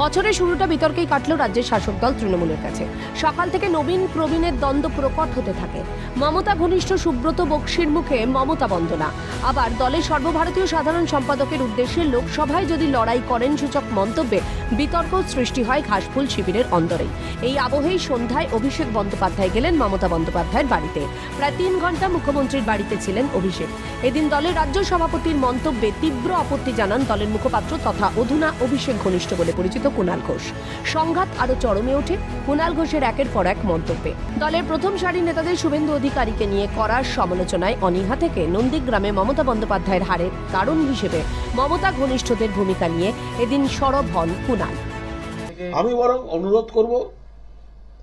বছরের শুরুটা বিতর্কেই কাটল রাজ্যের শাসক দল তৃণমূলের কাছে। সকাল থেকে নবীন প্রবীণের দ্বন্দ্ব প্রকট হতে থাকে। মমতা ঘনিষ্ঠ সুব্রত বক্সির মুখে মমতা বন্দনা। আবার দলের সর্বভারতীয় সাধারণ সম্পাদকের উদ্দেশ্যে লোকসভায় যদি লড়াই করেন সূচক মন্তব্যে, বিতর্ক সৃষ্টি হয় ঘাসফুল শিবিরের অন্দরেই এই আবহেই সন্ধ্যায় অভিষেক বন্দ্যোপাধ্যায় গেলেন মমতা বন্দ্যোপাধ্যায়ের বাড়িতে। প্রায় তিন ঘণ্টা মুখ্যমন্ত্রীর বাড়িতে ছিলেন অভিষেক। এদিন দলের রাজ্য সভাপতির মন্তব্যে তীব্র আপত্তি জানান দলের মুখপাত্র তথা অধুনা অভিষেক ঘনিষ্ঠ বলে পরিচিত কুণাল ঘোষ। সংঘাত আরও চরমে ওঠে, কুণাল ঘোষের একের পর এক মন্তব্যে। দলের প্রথম সারির নেতাদের শুভেন্দু অধিকারীকে নিয়ে করার সমালোচনায় অনীহা থেকে নন্দীগ্রামে মমতা বন্দ্যোপাধ্যায়ের হারের কারণ হিসেবে মমতা ঘনিষ্ঠদের ভূমিকা নিয়ে এদিন সরব হন কুণাল। আমি বরং অনুরোধ করব,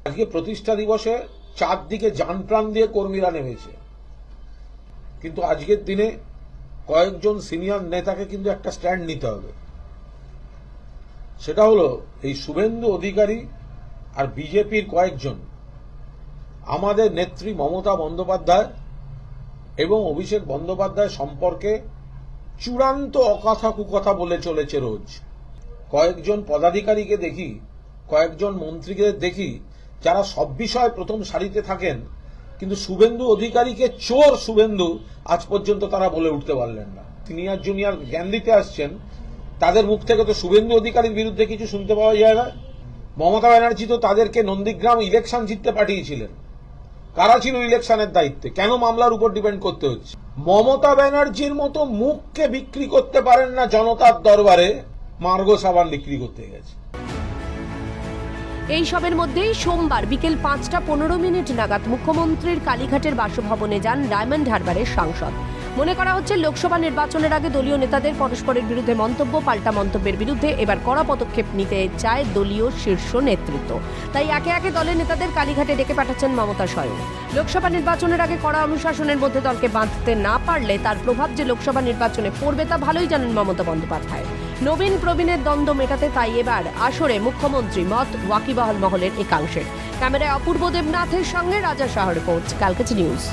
আজকে প্রতিষ্ঠা দিবসে চারদিকে যান প্রাণ দিয়ে কর্মীরা নেমেছে। কিন্তু আজকের দিনে কয়েকজন সিনিয়র নেতাকে কিন্তু একটা স্ট্যান্ড নিতে হবে। সেটা হলো, এই শুভেন্দু অধিকারী আর বিজেপির কয়েকজন, আমাদের নেত্রী মমতা বন্দ্যোপাধ্যায় এবং অভিষেক বন্দ্যোপাধ্যায় সম্পর্কে চূড়ান্ত অকথা কুকথা বলে চলেছে রোজ। কয়েকজন পদাধিকারীকে দেখি, কয়েকজন মন্ত্রীকে দেখি, যারা সব বিষয়ে প্রথম সারিতে থাকেন, কিন্তু শুভেন্দু অধিকারীকে চোর শুভেন্দু আজ পর্যন্ত তারা বলে উঠতে পারলেন না। সিনিয়র জুনিয়র জ্ঞান দিতে আসছেন তাদের মুখ থেকে তো শুভেন্দু অধিকারীর বিরুদ্ধে কিছু শুনতে পাওয়া যায় না। মমতা ব্যানার্জি তো তাদেরকে নন্দীগ্রাম ইলেকশন জিততে পাঠিয়েছিলেন। কারা ছিল ইলেকশনের দায়িত্বে? কেন মামলার উপর ডিপেন্ড করতে হচ্ছে? মমতা ব্যানার্জির মতো মুখকে বিক্রি করতে পারেন না জনতার দরবারে, মার্গো সাবান বিক্রি করতে গেছে। এই সবের মধ্যেই সোমবার বিকেল পাঁচটা পনেরো মিনিট নাগাদ মুখ্যমন্ত্রীর কালীঘাটের বাসভবনে যান ডায়মন্ড হারবারের সাংসদ। মনে করা হচ্ছে লোকসভা নির্বাচনের আগে দলীয় নেতাদের পরস্পরের বিরুদ্ধে মন্তব্য, পাল্টা মন্তব্যের বিরুদ্ধে এবার কড়া পদক্ষেপ নিতে চায় দলীয় শীর্ষ নেতৃত্ব। তাই একে একে দলের নেতাদের কালীঘাটে ডেকে পাঠাচ্ছেন মমতা স্বয়ং। লোকসভা নির্বাচনের আগে কড়া অনুশাসনের মধ্যে দলকে বাঁধতে না পারলে তার প্রভাব যে লোকসভা নির্বাচনে পড়বে তা ভালোই জানেন মমতা বন্দ্যোপাধ্যায়। নবীন প্রবীণের দ্বন্দ্ব মেটাতে তাই এবার আসরে মুখ্যমন্ত্রী মত ওয়াকিবহাল মহলের একাংশের। ক্যামেরায় অপূর্ব দেবনাথের সঙ্গে রাজা শাহ রিপোর্ট ক্যালকাটা নিউজ।